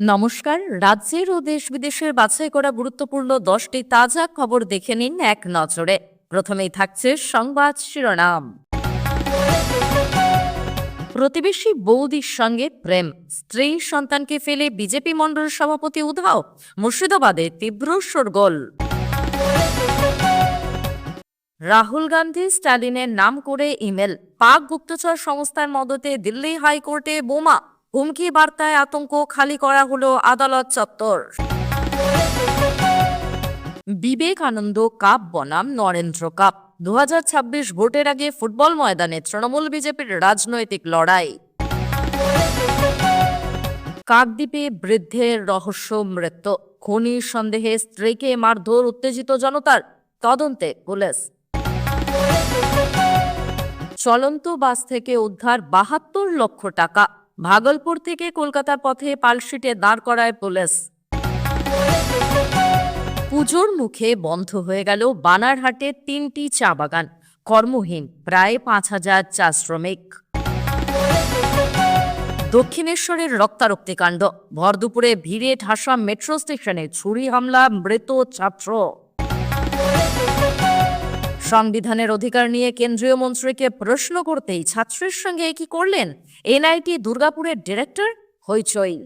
নমস্কার। রাজ্যের ও দেশ বিদেশের বাছাই করা গুরুত্বপূর্ণ দশটি তাজা খবর দেখে নিন এক নজরে। প্রথমেই থাকছে সংবাদ শিরোনাম। প্রতিবেশী বৌদির সঙ্গে প্রেম। স্ত্রী সন্তানকে ফেলে বিজেপি মণ্ডল সভাপতি উধাও, মুর্শিদাবাদে তীব্র শোরগোল। রাহুল গান্ধী স্টালিনের নাম করে ইমেল। পাক গুপ্তচর সংস্থার মদতে দিল্লি হাইকোর্টে বোমা। হুমকি বার্তায় আতঙ্ক খালি করা হলো আদালত চত্বর। বিবেকানন্দ কাপ বনাম নরেন্দ্র কাপ। দু ভোটের আগে ফুটবল ময়দানে তৃণমূল বিজেপির রাজনৈতিক লড়াই। কাকদ্বীপে বৃদ্ধের রহস্য মৃত্যু। খনির সন্দেহে স্ত্রীকে মারধর উত্তেজিত জনতার তদন্তে পুলিশ। চলন্ত বাস থেকে উদ্ধার বাহাত্তর লক্ষ টাকা। ভাগলপুর থেকে কলকাতার পথে পালশিটে দাঁড় করায় পুলিশ। পুজোর মুখে বন্ধ হয়ে গেল বানারহাটের তিনটি চা বাগান। কর্মহীন, প্রায় পাঁচ হাজার চা শ্রমিক। দক্ষিণেশ্বরের রক্তারক্তি কাণ্ড। ভর দুপুরে ভিড়ে ঠাসা মেট্রো স্টেশনে ছুরি হামলা, মৃত ছাত্র। সংবিধানের অধিকার নিয়ে কেন্দ্রীয় মন্ত্রীকে প্রশ্ন করতেই ছাত্রের সঙ্গে কি করলেন? এনআইটি দুর্গাপুরের ডিরেক্টর হইচই।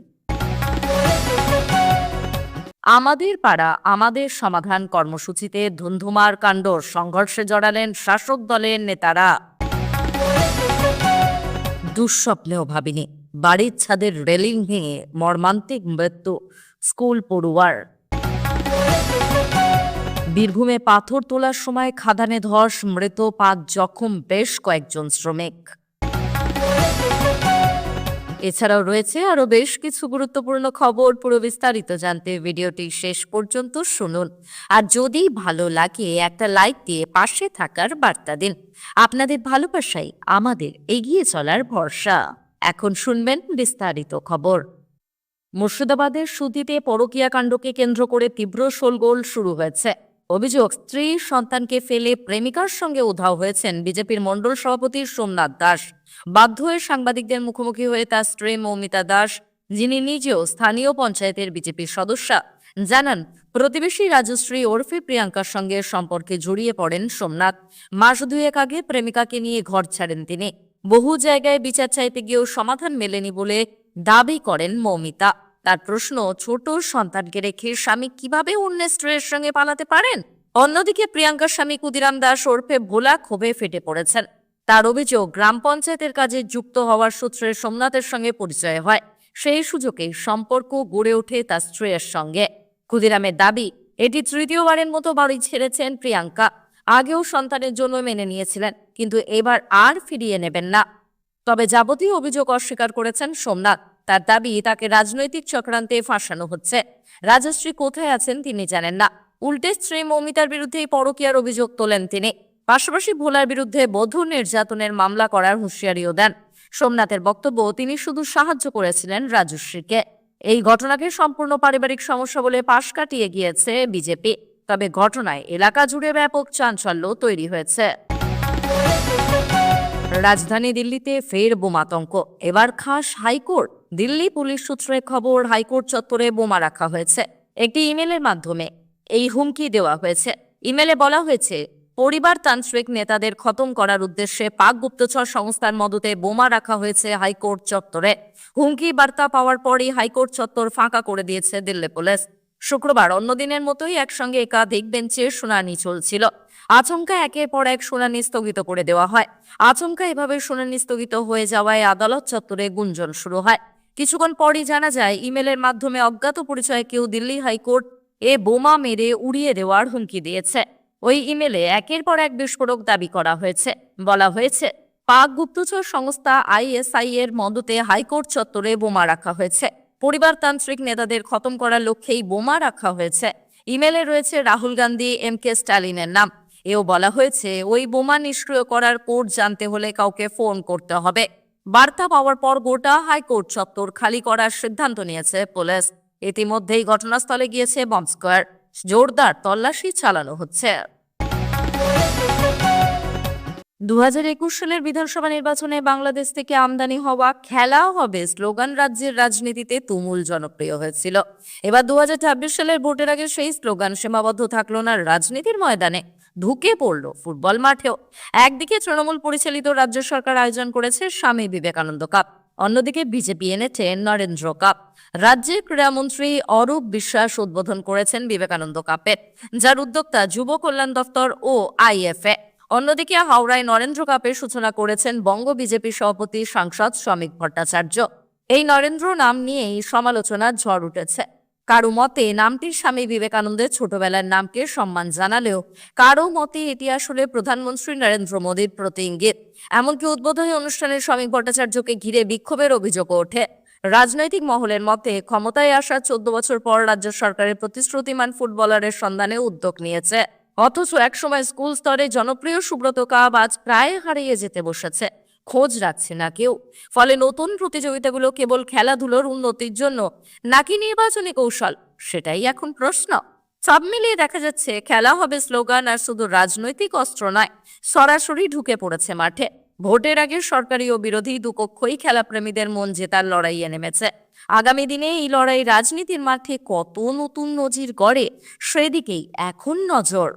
আমাদের পাড়া, আমাদের সমাধান কর্মসূচিতে ধুন্ধুমার কাণ্ড সংঘর্ষে জড়ালেন শাসক দলের নেতারা। দুঃস্বপ্নেও ভাবিনি, বাড়ির ছাদের রেলিং ভেঙে মর্মান্তিক মৃত্যু স্কুল পড়ুয়ার। বীরভূমে পাথর তোলার সময় খাদানে ধস, মৃত পাঁচ জখম বেশ কয়েকজন শ্রমিক। এছাড়াও রয়েছে আরও বেশ কিছু গুরুত্বপূর্ণ খবর পুরো বিস্তারিত জানতে ভিডিওটি শেষ পর্যন্ত শুনুন। আর যদি ভালো লাগে, একটা লাইক দিয়ে পাশে থাকার বার্তা দিন। আপনাদের ভালোবাসাই আমাদের এগিয়ে চলার ভরসা। এখন শুনবেন বিস্তারিত খবর। মুর্শিদাবাদের সুতিতে পরকীয়া কাণ্ডকে কেন্দ্র করে তীব্র শোলগোল শুরু হয়েছে। অভিযোগ, স্ত্রী সন্তানকে ফেলে প্রেমিকার সঙ্গে উধাও হয়েছেন বিজেপির মণ্ডল সভাপতি সোমনাথ দাস। বাধ্য হয়ে সাংবাদিকদের মুখোমুখি হয়ে তার স্ত্রী মৌমিতা দাস, যিনি নিজেও স্থানীয় পঞ্চায়েতের বিজেপির সদস্যা। জানান, প্রতিবেশী রাজশ্রী ওরফে প্রিয়াঙ্কার সঙ্গে সম্পর্কে জড়িয়ে পড়েন সোমনাথ। মাস দুয়েক আগে প্রেমিকাকে নিয়ে ঘর ছাড়েন তিনি। বহু জায়গায় বিচার চাইতে গিয়েও সমাধান মেলেনি বলে দাবি করেন মৌমিতা। তার প্রশ্ন, ছোট সন্তানকে রেখে স্বামী কীভাবে অন্য স্ত্রীর সঙ্গে পালাতে পারেন? অন্যদিকে প্রিয়াঙ্কার স্বামী কুদিরাম দাস ওরফে ভোলা ক্ষোভে ফেটে পড়েছেন। তার অভিযোগ, গ্রাম পঞ্চায়েতের কাজে যুক্ত হওয়ার সূত্রে সোমনাথের সঙ্গে পরিচয় হয়। সেই সুযোগে সম্পর্ক গড়ে ওঠে তার স্ত্রীর সঙ্গে। ক্ষুদিরামের দাবি, এটি তৃতীয়বারের মতো বাড়ি ছেড়েছেন প্রিয়াঙ্কা। আগেও সন্তানের জন্য মেনে নিয়েছিলেন, কিন্তু এবার আর ফিরিয়ে নেবেন না। তবে যাবতীয় অভিযোগ অস্বীকার করেছেন সোমনাথ। তার দাবি, তাকে রাজনৈতিক চক্রান্তে ফাঁসানো হচ্ছে। রাজশ্রী কোথায় আছেন তিনি জানেন না। উল্টে স্ত্রী মৌমিতার বিরুদ্ধে পরকীয়ার অভিযোগ তোলেন তিনি। পাশাপাশি ভোলার বিরুদ্ধে বধূ নির্যাতনের মামলা করার হুঁশিয়ারিও দেন। সোমনাথের বক্তব্য, তিনি শুধু সাহায্য করেছিলেন রাজশ্রীকে। এই ঘটনাকে সম্পূর্ণ পারিবারিক সমস্যা বলে পাশ কাটিয়ে গিয়েছে বিজেপি। তবে ঘটনায় এলাকা জুড়ে ব্যাপক চাঞ্চল্য তৈরি হয়েছে। রাজধানী দিল্লিতে ফের বোমাতঙ্ক। এবার খাস হাইকোর্ট দিল্লি পুলিশ সূত্রে খবর, হাইকোর্ট চত্বরে বোমা রাখা হয়েছে। একটি ইমেলের মাধ্যমে এই হুমকি দেওয়া হয়েছে। ইমেলে বলা হয়েছে, পরিবারতান্ত্রিক নেতাদের খতম করার উদ্দেশ্যে পাক গুপ্তচর সংস্থার মদতে বোমা রাখা হয়েছে হাইকোর্ট চত্বরে। হুমকি বার্তা পাওয়ার পরই হাইকোর্ট চত্বর ফাঁকা করে দিয়েছে দিল্লি পুলিশ। শুক্রবার অন্যদিনের মতোই একসঙ্গে একাধিক বেঞ্চে শুনানি চলছিল। আচমকা একের পর এক শুনানি স্থগিত করে দেওয়া হয়। আচমকা এভাবে শুনানি স্থগিত হয়ে যাওয়ায় আদালত চত্বরে গুঞ্জন শুরু হয়। কিছুক্ষণ পরই জানা যায়, ইমেলের মাধ্যমে অজ্ঞাত পরিচয় কেউ দিল্লি হাইকোর্ট এ বোমা মেরে উড়িয়ে দেওয়ার হুমকি দিয়েছে। ওই ইমেলে একের পর এক বিস্ফোরক দাবি করা হয়েছে। বলা হয়েছে, পাক গুপ্তচর সংস্থা আইএসআই এর মদতে হাইকোর্ট চত্বরে বোমা রাখা হয়েছে। পরিবারতান্ত্রিক নেতাদের খতম করার লক্ষ্যেই বোমা রাখা হয়েছে। ইমেলে রয়েছে রাহুল গান্ধী, এম কে স্ট্যালিনের নাম। এও বলা হয়েছে, ওই বোমা নিষ্ক্রিয় করার কোড জানতে হলে কাউকে ফোন করতে হবে। বার্তা পাওয়ার পর গোটা হাইকোর্ট চত্বর খালি করার সিদ্ধান্ত নিয়েছে পুলিশ। ইতিমধ্যেই ঘটনাস্থলে গিয়েছে বম্ব স্কোয়ার। জোরদার তল্লাশি চালানো হচ্ছে। দু হাজার একুশ সালের বিধানসভা নির্বাচনে বাংলাদেশ থেকে আমদানি হওয়া খেলা হবে স্লোগান রাজ্যের রাজনীতিতে তুমুল জনপ্রিয় হয়েছিল। এবার দু হাজার ছাব্বিশ সালের ভোটের আগে সেই স্লোগান সীমাবদ্ধ থাকল না রাজনীতির ময়দানে। ঢুকে পড়ল ফুটবল মাঠেও। একদিকে তৃণমূল পরিচালিত রাজ্য সরকার আয়োজন করেছে স্বামী বিবেকানন্দ কাপ, অন্যদিকে বিজেপি এনেছে নরেন্দ্র কাপ। রাজ্যের ক্রীড়ামন্ত্রী অরূপ বিশ্বাস উদ্বোধন করেছেন বিবেকানন্দ কাপের যার উদ্যোক্তা যুব কল্যাণ দপ্তর ও আইএফএ। অন্যদিকে হাওড়ায় নরেন্দ্র কাপের সূচনা করেছেন বঙ্গ বিজেপি সভাপতি সাংসদ শ্রমিক ভট্টাচার্য। এই নরেন্দ্র নাম নিয়েই সমালোচনার ঝড় উঠেছে। কারও মতে, নামটির স্বামী বিবেকানন্দের ছোটবেলার নামকে সম্মান জানালেও কারও মতে এটি আসলে প্রধানমন্ত্রী নরেন্দ্র মোদীর প্রতি ইঙ্গিত। এমনকি উদ্বোধনী অনুষ্ঠানে শ্রমিক ভট্টাচার্যকে ঘিরে বিক্ষোভের অভিযোগ ওঠে। রাজনৈতিক মহলের মতে, ক্ষমতায় আসার চোদ্দ বছর পর রাজ্য সরকারের প্রতিশ্রুতিমান ফুটবলারের সন্ধানে উদ্যোগ নিয়েছে। অথচ একসময় স্কুল স্তরে জনপ্রিয় সুব্রত কাপ আজ প্রায় হারিয়ে যেতে বসেছে। খোঁজ রাখছে না কেউ। ফলে নতুন প্রতিযোগিতাগুলো কেবল খেলাধুলোর উন্নতির জন্য, নাকি নির্বাচনী কৌশল? সেটাই এখন প্রশ্ন। সব মিলিয়ে দেখা যাচ্ছে, খেলা হবে স্লোগান আর শুধু রাজনৈতিক অস্ত্র নয়, সরাসরি ঢুকে পড়েছে মাঠে। ভোটের আগে সরকারি ও বিরোধী দুপক্ষই খেলাপ্রেমীদের মন জেতার লড়াইয়ে নেমেছে। আগামী দিনে এই লড়াই রাজনীতির মাঠে কত নতুন নজির গড়ে, সেদিকেই এখন নজর।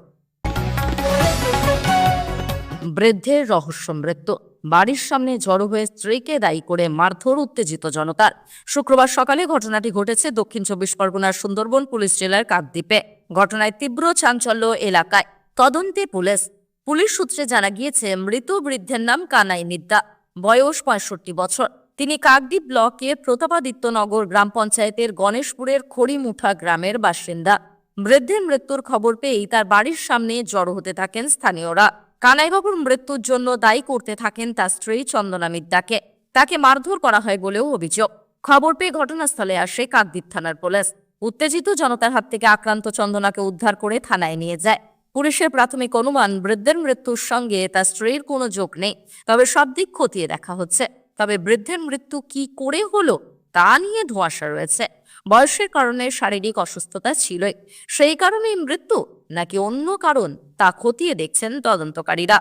বৃদ্ধের রহস্য মৃত্যু। বাড়ির সামনে জড়ো হয়ে স্ত্রীকে দায়ী করে মারধর উত্তেজিত জনতার। শুক্রবার সকালে ঘটনাটি ঘটেছে দক্ষিণ চব্বিশ পরগনার সুন্দরবন পুলিশ জেলার কাকদ্বীপে। ঘটনায় তীব্র চাঞ্চল্য এলাকায়। তদন্তে পুলিশ পুলিশ সূত্রে জানা গিয়েছে, মৃত বৃদ্ধের নাম কানাই নিদ্দা। বয়স পঁয়ষট্টি বছর। তিনি কাকদ্বীপ ব্লকের প্রতাপাদিত্যনগর গ্রাম পঞ্চায়েতের গণেশপুরের খড়িমুঠা গ্রামের বাসিন্দা। বৃদ্ধের মৃত্যুর খবর পেয়েই তার বাড়ির সামনে জড়ো হতে থাকেন স্থানীয়রা। কানাইবাবুর মৃত্যুর জন্য দায়ী করতে থাকেন তার স্ত্রী চন্দনা মিদ্দাকে। তাকে মারধর করা হয় বলেও অভিযোগ। খবর পেয়ে ঘটনাস্থলে আসে কাকদ্বীপ থানার পুলিশ। উত্তেজিত জনতার হাত থেকে আক্রান্ত চন্দনাকে উদ্ধার করে থানায় নিয়ে যায়। পুলিশের প্রাথমিক অনুমান, বৃদ্ধের মৃত্যুর সঙ্গে তার স্ত্রীর কোনো যোগ নেই। তবে সব দিক খতিয়ে দেখা হচ্ছে। তবে বৃদ্ধের মৃত্যু কি করে হলো, তা নিয়ে ধোঁয়াশা রয়েছে। বয়সের কারণে শারীরিক অসুস্থতা ছিলই। সেই কারণেই মৃত্যু নাকি অন্য কারণ তা খতিয়ে দেখছেন তদন্তকারীরা।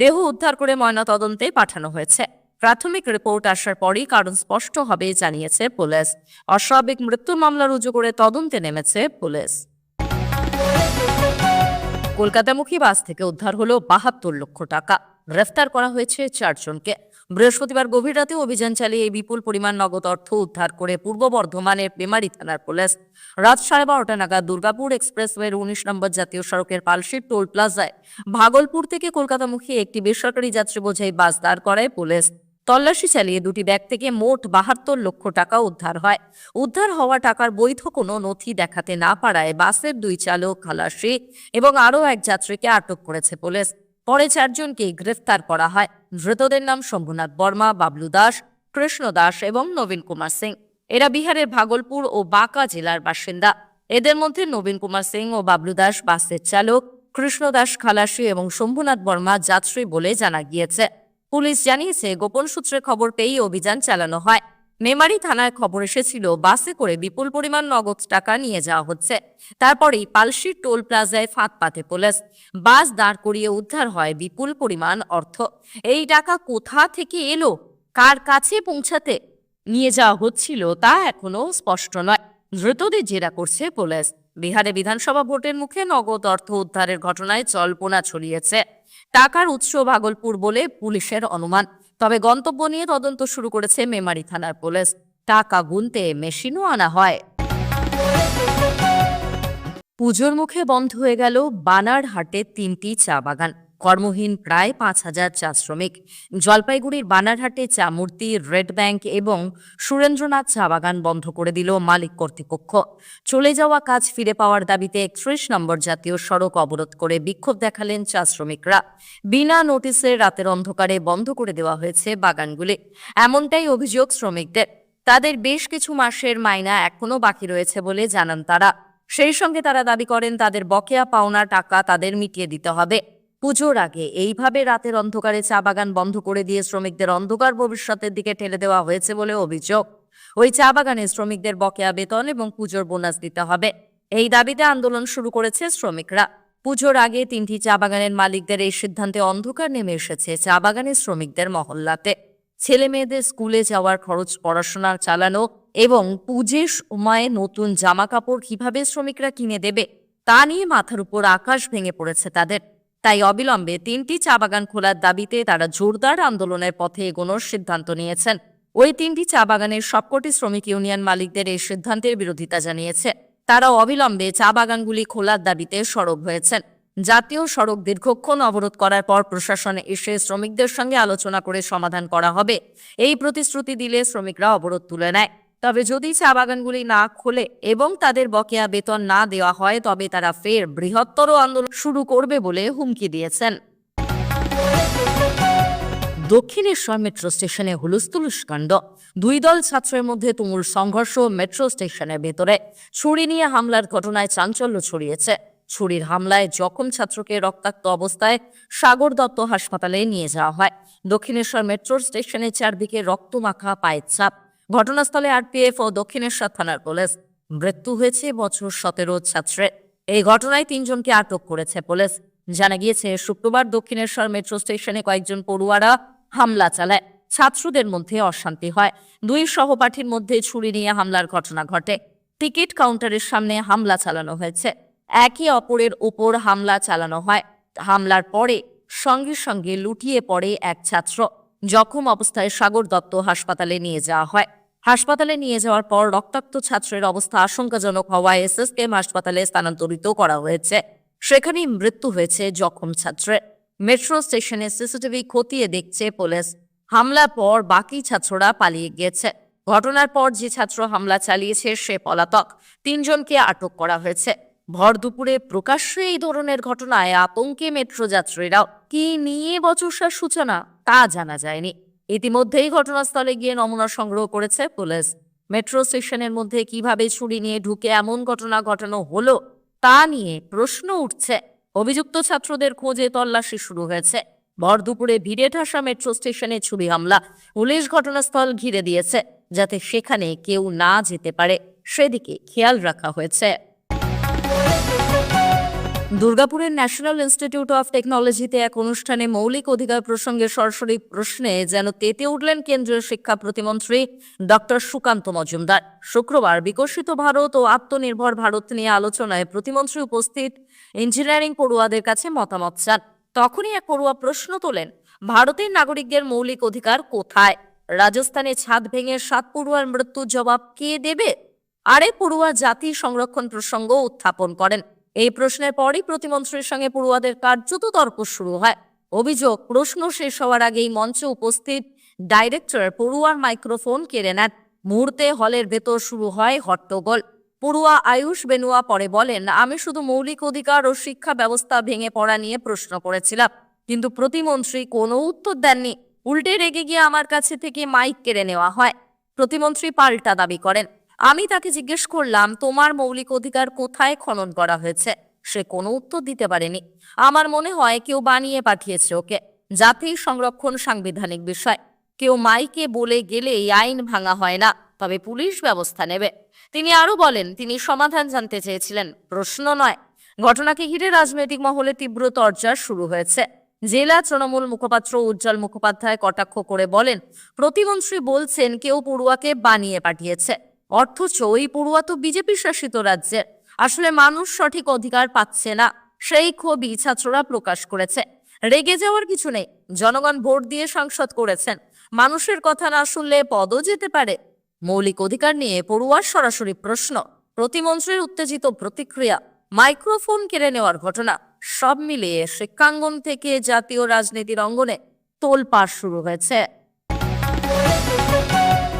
দেহ উদ্ধার করে ময়না তদন্তে পাঠানো হয়েছে। প্রাথমিক রিপোর্ট আসার পরই কারণ স্পষ্ট হবে জানিয়েছে পুলিশ। অস্বাভাবিক মৃত্যুর মামলা রুজু করে তদন্তে নেমেছে পুলিশ। কলকাতামুখী বাস থেকে উদ্ধার হলো বাহাত্তর লক্ষ টাকা। গ্রেফতার করা হয়েছে চারজনকে। বৃহস্পতিবার গভীর রাতে অভিযান চালিয়ে এই বিপুল পরিমাণ নগদ অর্থ উদ্ধার করে পূর্ব বর্ধমানের মেমারি থানার পুলিশ। রাত সাড়ে বারোটা নাগাদ দুর্গাপুর এক্সপ্রেসওয়ের উনিশ নম্বর জাতীয় সড়কের পালশির টোল প্লাজায় ভাগলপুর থেকে কলকাতামুখী একটি বেসরকারি যাত্রী বোঝাই বাস দাঁড় করায় পুলিশ। তল্লাশি চালিয়ে দুটি ব্যাগ থেকে মোট বাহাত্তর লক্ষ টাকা উদ্ধার হয়। উদ্ধার হওয়া টাকার বৈধ কোনো নথি দেখাতে না পারায় বাসের দুই চালক খালাসি এবং আরও এক যাত্রীকে আটক করেছে পুলিশ। পরে চারজনকে গ্রেফতার করা হয়। ধৃতদের নাম শম্ভুনাথ বর্মা, বাবলু দাস, কৃষ্ণ দাস এবং নবীন কুমার সিং। এরা বিহারের ভাগলপুর ও বাঁকা জেলার বাসিন্দা। এদের মধ্যে নবীন কুমার সিং ও বাবলু দাস বাসের চালক, কৃষ্ণ দাস খালাসি এবং শম্ভুনাথ বর্মা যাত্রী বলে জানা গিয়েছে। পুলিশ জানিয়েছে, গোপন সূত্রে খবর পেয়েই অভিযান চালানো হয়। মেমারি থানায় খবর এসেছিল, বাসে করে বিপুল পরিমাণ নগদ টাকা নিয়ে যাওয়া হচ্ছে। তারপরেই পালশির টোল প্লাজায় ফাঁদ পাতে পুলিশ। বাস দাঁড় করিয়ে উদ্ধার হয় বিপুল পরিমাণ অর্থ। এই টাকা কোথা থেকে এলো? কার কাছে পৌঁছাতে নিয়ে যাওয়া হচ্ছিল তা এখনও স্পষ্ট নয়। ধৃতদের জেরা করছে পুলিশ। বিহারে বিধানসভা ভোটের মুখে নগদ অর্থ উদ্ধারের ঘটনায় জল্পনা ছড়িয়েছে। টাকার উৎস ভাগলপুর বলে পুলিশের অনুমান। তবে গন্তব্য নিয়ে তদন্ত শুরু করেছে মেমারি থানার পুলিশ। টাকা গুনতে মেশিনও আনা হয়। পুজোর মুখে বন্ধ হয়ে গেল বানারহাটে তিনটি চা বাগান। কর্মহীন প্রায় পাঁচ হাজার চা শ্রমিক জলপাইগুড়ির বানারহাটে চা মূর্তি রেড ব্যাংক এবং সুরেন্দ্রনাথ চা বাগান বন্ধ করে দিল মালিক কর্তৃপক্ষ। চলে যাওয়া কাজ ফিরে পাওয়ার দাবিতে একত্রিশ নম্বর জাতীয় সড়ক অবরোধ করে বিক্ষোভ দেখালেন চা শ্রমিকরা বিনা নোটিসে রাতের অন্ধকারে বন্ধ করে দেওয়া হয়েছে বাগানগুলি। এমনটাই অভিযোগ শ্রমিকদের। তাদের বেশ কিছু মাসের মাইনা এখনও বাকি রয়েছে বলে জানান তারা। সেই সঙ্গে তারা দাবি করেন, তাদের বকেয়া পাওনা টাকা তাদের মিটিয়ে দিতে হবে। পুজোর আগে। এইভাবে রাতের অন্ধকারে চা বাগান বন্ধ করে দিয়ে শ্রমিকদের অন্ধকার ভবিষ্যতের দিকে ঠেলে দেওয়া হয়েছে বলে অভিযোগ। ওই চা বাগানে শ্রমিকদের বকেয়া বেতন এবং পুজোর বোনাস দিতে হবে। এই দাবিতে আন্দোলন শুরু করেছে শ্রমিকরা। পুজোর আগে তিনটি চা বাগানের মালিকদের এই সিদ্ধান্তে অন্ধকার নেমে এসেছে চা বাগানের শ্রমিকদের মহল্লাতে। ছেলে মেয়েদের স্কুলে যাওয়ার খরচ, পড়াশোনা চালানো এবং পুজোর সময়ে নতুন জামা কাপড় কীভাবে শ্রমিকরা কিনে দেবে, তা নিয়ে মাথার উপর আকাশ ভেঙে পড়েছে তাদের। তাই অবিলম্বে তিনটি চা বাগান খোলার দাবিতে তারা জোরদার আন্দোলনের পথে এগোনোর সিদ্ধান্ত নিয়েছেন। ওই তিনটি চা বাগানের সবকটি শ্রমিক ইউনিয়ন মালিকদের এই সিদ্ধান্তের বিরোধিতা জানিয়েছে। তারা অবিলম্বে চা বাগানগুলি খোলার দাবিতে সরব হয়েছেন। জাতীয় সড়ক দীর্ঘক্ষণ অবরোধ করার পর প্রশাসনে এসে শ্রমিকদের সঙ্গে আলোচনা করে সমাধান করা হবে। এই প্রতিশ্রুতি দিলে শ্রমিকরা অবরোধ তুলে নেয়। তবে যদি চা বাগানগুলি না খোলে এবং তাদের বকেয়া বেতন না দেওয়া হয়, তবে তারা ফের বৃহত্তর আন্দোলন শুরু করবে বলে হুমকি দিয়েছেন। দক্ষিণেশ্বর মেট্রো স্টেশনে হুলুস্থুলুস কাণ্ড। দুই দল ছাত্রের মধ্যে তুমুল সংঘর্ষ মেট্রো স্টেশনের ভেতরে। ছুরি নিয়ে হামলার ঘটনায় চাঞ্চল্য ছড়িয়েছে। ছুরির হামলায় জখম ছাত্রকে রক্তাক্ত অবস্থায় সাগর দত্ত হাসপাতালে নিয়ে যাওয়া হয়। দক্ষিণেশ্বর মেট্রো স্টেশনের চারদিকে রক্তমাখা পায়ের ছাপ। ঘটনাস্থলে আরপিএফ ও দক্ষিণেশ্বর থানার পুলিশ মৃত্যু হয়েছে বছর সতেরো ছাত্রের এই ঘটনায় তিনজনকে আটক করেছে পুলিশ। জানা গিয়েছে, শুক্রবার দক্ষিণেশ্বর মেট্রো স্টেশনে কয়েকজন পড়ুয়ারা হামলা চালায়। ছাত্রদের মধ্যে অশান্তি হয়। দুই সহপাঠীর মধ্যে ছুরি নিয়ে হামলার ঘটনা ঘটে। টিকিট কাউন্টারের সামনে হামলা চালানো হয়েছে। একে অপরের ওপর হামলা চালানো হয়। হামলার পরে সঙ্গে সঙ্গে লুটিয়ে পড়ে এক ছাত্র। জখম অবস্থায় সাগর দত্ত হাসপাতালে নিয়ে যাওয়া হয়। হাসপাতালে নিয়ে যাওয়ার পর রক্তাক্ত ছাত্রের অবস্থা আশঙ্কাজনক হওয়ায় এসএসকেএম হাসপাতালে স্থানান্তরিত করা হয়েছে। সেখানেই মৃত্যু হয়েছে জখম ছাত্রের মেট্রো স্টেশনে সিসিটিভি খতিয়ে দেখছে পুলিশ। হামলার পর বাকি ছাত্ররা পালিয়ে গিয়েছে। ঘটনার পর যে ছাত্র হামলা চালিয়েছে সে পলাতক। তিনজনকে আটক করা হয়েছে। ভর দুপুরে প্রকাশ্যে এই ধরনের ঘটনায় আতঙ্কে মেট্রো যাত্রীরাও। কি নিয়ে বচসার সূচনা তা জানা যায়নি। ইতিমধ্যেই ঘটনাস্থলে গিয়ে নমুনা সংগ্রহ করেছে পুলিশ। মেট্রো স্টেশনের মধ্যে কীভাবে ছুরি নিয়ে ঢুকে এমন ঘটনা ঘটানো হলো, তা নিয়ে প্রশ্ন উঠছে। অভিযুক্ত ছাত্রদের খোঁজে তল্লাশি শুরু হয়েছে। ভর দুপুরে ভিড়ে ঠাসা মেট্রো স্টেশনে ছুরি হামলা। পুলিশ ঘটনাস্থল ঘিরে দিয়েছে, যাতে সেখানে কেউ না যেতে পারে। সেদিকে খেয়াল রাখা হয়েছে। দুর্গাপুরের ন্যাশনাল ইনস্টিটিউট অফ টেকনোলজিতে এক অনুষ্ঠানে মৌলিক অধিকার প্রসঙ্গে সরাসরি প্রশ্নে যেন তেতে উঠলেন কেন্দ্রীয় শিক্ষা প্রতিমন্ত্রী ডক্টর সুকান্ত মজুমদার। শুক্রবার বিকশিত ভারত ও আত্মনির্ভর ভারত নিয়ে আলোচনায় প্রতিমন্ত্রী উপস্থিত ইঞ্জিনিয়ারিং পড়ুয়াদের কাছে মতামত চান। তখনই এক পড়ুয়া প্রশ্ন তোলেন, ভারতের নাগরিকদের মৌলিক অধিকার কোথায়? রাজস্থানে ছাদ ভেঙে সাত পড়ুয়ার মৃত্যুর জবাব কে দেবে? আরে পড়ুয়া জাতি সংরক্ষণ প্রসঙ্গ উত্থাপন করেন। এই প্রশ্নের পরই প্রতিমন্ত্রীর সঙ্গে পড়ুয়াদের কার্যত তর্ক শুরু হয়। অভিযোগ, প্রশ্ন শেষ হওয়ার আগেই মঞ্চে উপস্থিত ডাইরেক্টর পড়ুয়ার মাইক্রোফোন কেড়ে নেন। মুহূর্তে হলের ভেতর শুরু হয় হট্টগোল। পড়ুয়া আয়ুষ বেনুয়া পরে বলেন, আমি শুধু মৌলিক অধিকার ও শিক্ষা ব্যবস্থা ভেঙে পড়া নিয়ে প্রশ্ন করেছিলাম, কিন্তু প্রতিমন্ত্রী কোনো উত্তর দেননি। উল্টে রেগে গিয়ে আমার কাছে থেকে মাইক কেড়ে নেওয়া হয়। প্রতিমন্ত্রী পাল্টা দাবি করেন। আমি তাকে জিজ্ঞেস করলাম, তোমার মৌলিক অধিকার কোথায় খনন করা হয়েছে? সে কোনো উত্তর দিতে পারেনি। আমার মনে হয় কেউ বানিয়ে পাঠিয়েছে ওকে জাতির সংরক্ষণ সাংবিধানিক বিষয়। কেউ মাইকে বলে গেলে এই আইন ভাঙা হয় না, তবে পুলিশ ব্যবস্থা নেবে। তিনি আরও বলেন, তিনি সমাধান জানতে চেয়েছিলেন, প্রশ্ন নয়। ঘটনাকে ঘিরে রাজনৈতিক মহলে তীব্র তরজা শুরু হয়েছে। জেলা তৃণমূল মুখপাত্র উজ্জ্বল মুখোপাধ্যায় কটাক্ষ করে বলেন, প্রতিমন্ত্রী বলছেন কেউ পড়ুয়াকে বানিয়ে পাঠিয়েছে। অথচ ওই পড়ুয়া তো বিজেপি শাসিত রাজ্যের আসলে মানুষ সঠিক অধিকার পাচ্ছে না। সেই ক্ষোভই ছাত্ররা প্রকাশ করেছে। রেগে যাওয়ার কিছু নেই। জনগণ ভোট দিয়ে সংসদ করেছেন। মানুষের কথা না শুনলে পদও যেতে পারে। মৌলিক অধিকার নিয়ে পড়ুয়ার সরাসরি প্রশ্ন। প্রতিমন্ত্রীর উত্তেজিত প্রতিক্রিয়া। মাইক্রোফোন কেড়ে নেওয়ার ঘটনা। সব মিলিয়ে শিক্ষাঙ্গন থেকে জাতীয় রাজনীতির অঙ্গনে তোলপাড় শুরু হয়েছে।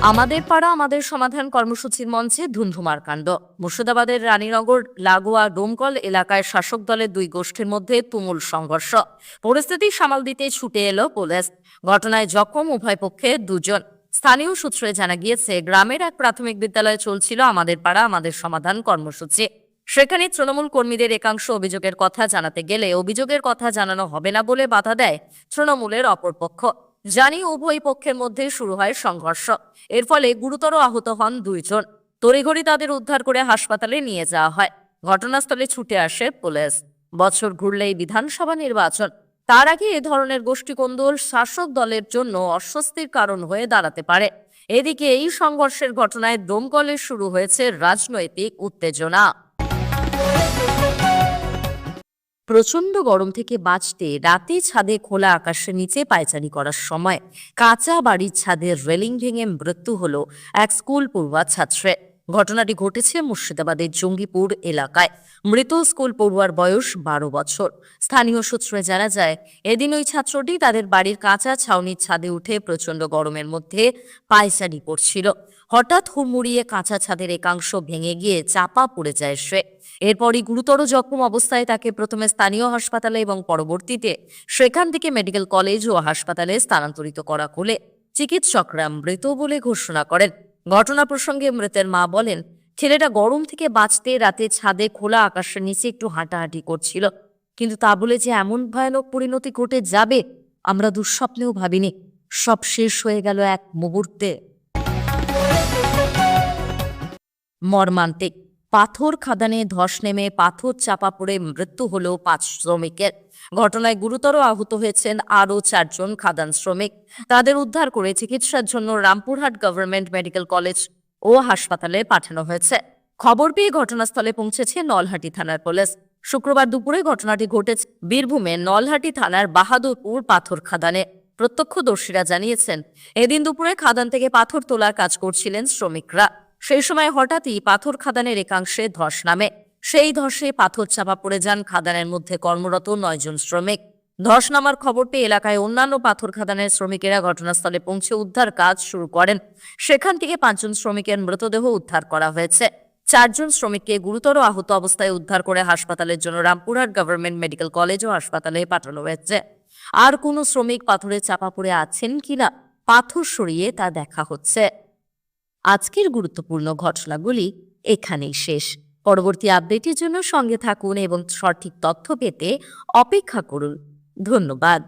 আমাদের পাড়া, আমাদের সমাধান কর্মসূচির মঞ্চে ধুন্ধুমার কাণ্ড। মুর্শিদাবাদের রানীনগর, লাগোয়া, ডোমকল এলাকায় শাসক দলের দুই গোষ্ঠীর মধ্যে তুমুল সংঘর্ষ। পরিস্থিতি সামাল দিতে ছুটে এলো পুলিশ। ঘটনায় জখম উভয় পক্ষে দুজন। স্থানীয় সূত্রে জানা গিয়েছে, গ্রামের এক প্রাথমিক বিদ্যালয়ে চলছিল আমাদের পাড়া, আমাদের সমাধান কর্মসূচি। সেখানে তৃণমূল কর্মীদের একাংশ অভিযোগের কথা জানাতে গেলে অভিযোগের কথা জানানো হবে না বলে বাধা দেয় তৃণমূলের অপরপক্ষ। জানি উভয় পক্ষের মধ্যে শুরু হয় সংঘর্ষ। এর ফলে গুরুতর আহত হন দুইজন। তড়িঘড়ি তাদের উদ্ধার করে হাসপাতালে নিয়ে যাওয়া হয়। ঘটনাস্থলে ছুটে আসে পুলিশ। বছর ঘুরলেই বিধানসভা নির্বাচন। তার আগে এ ধরনের গোষ্ঠীকন্দল শাসক দলের জন্য অস্বস্তির কারণ হয়ে দাঁড়াতে পারে। এদিকে এই সংঘর্ষের ঘটনায় দমকলে শুরু হয়েছে রাজনৈতিক উত্তেজনা। প্রচণ্ড গরম থেকে বাঁচতে রাতে ছাদে খোলা আকাশের নিচে পায়চারি করার সময় কাঁচা বাড়ির ছাদের রেলিং ভেঙে মৃত্যু হল এক স্কুল পড়ুয়া ছাত্রের। ঘটনাটি ঘটেছে মুর্শিদাবাদের জঙ্গিপুর এলাকায়। মৃত স্কুল পড়ুয়ার বয়স বারো বছর। স্থানীয় সূত্রে জানা যায়, এদিন ওই ছাত্রটি তাদের বাড়ির কাঁচা ছাউনির ছাদে উঠে প্রচণ্ড গরমের মধ্যে পায়চারি করছিল। হঠাৎ হুড়মুড়িয়ে কাঁচা ছাদের একাংশ ভেঙে গিয়ে চাপা পড়ে যায় সে। এরপরই গুরুতর জখম অবস্থায় তাকে প্রথমে স্থানীয় হাসপাতালে এবং পরবর্তীতে সেখান থেকে মেডিকেল কলেজ ও হাসপাতালে স্থানান্তরিত করা হলে চিকিৎসকরা মৃত বলে ঘোষণা করেন। ঘটনা প্রসঙ্গে মৃতের মা বলেন, ছেলেটা গরম থেকে বাঁচতে রাতে ছাদে খোলা আকাশের নিচে একটু হাঁটাহাঁটি করছিল। কিন্তু তা বলে যে এমন ভয়ানক পরিণতি ঘটে যাবে, আমরা দুঃস্বপ্নেও ভাবিনি। সব শেষ হয়ে গেল এক মুহূর্তে। মর্মান্তিক। পাথর খাদানে ধস নেমে পাথর চাপা পড়ে মৃত্যু হল পাঁচ শ্রমিকের। ঘটনায় গুরুতর আহত হয়েছেন আরও চারজন খাদান শ্রমিক। তাদের উদ্ধার করে চিকিৎসার জন্য রামপুরহাট গভর্নমেন্ট মেডিকেল কলেজ ও হাসপাতালে পাঠানো হয়েছে। খবর পেয়ে ঘটনাস্থলে পৌঁছেছে নলহাটি থানার পুলিশ। শুক্রবার দুপুরে ঘটনাটি ঘটেছে বীরভূমে নলহাটি থানার বাহাদুরপুর পাথর খাদানে। প্রত্যক্ষদর্শীরা জানিয়েছেন, এদিন দুপুরে খাদান থেকে পাথর তোলার কাজ করছিলেন শ্রমিকরা। সেই সময় হঠাৎই পাথর খাদানের একাংশে ধস নামে। সেই ধসে পাথর চাপা পড়ে যান খাদানের মধ্যে কর্মরত নয়জন শ্রমিক। ধস নামার খবর পেয়ে এলাকায় অন্যান্য পাথর খাদানের শ্রমিকেরা ঘটনাস্থলে পৌঁছে উদ্ধার কাজ শুরু করেন। সেখান থেকে পাঁচজন শ্রমিকের মৃতদেহ উদ্ধার করা হয়েছে। চারজন শ্রমিককে গুরুতর আহত অবস্থায় উদ্ধার করে হাসপাতালের জন্য রামপুরহাট গভর্নমেন্ট মেডিকেল কলেজ ও হাসপাতালে পাঠানো হয়েছে। আর কোনো শ্রমিক পাথরে চাপা পড়ে আছেন কিনা? পাথর সরিয়ে তা দেখা হচ্ছে। আজকের গুরুত্বপূর্ণ ঘটনাগুলি এখানেই শেষ। পরবর্তী আপডেটের জন্য সঙ্গে থাকুন এবং সঠিক তথ্য পেতে অপেক্ষা করুন। ধন্যবাদ।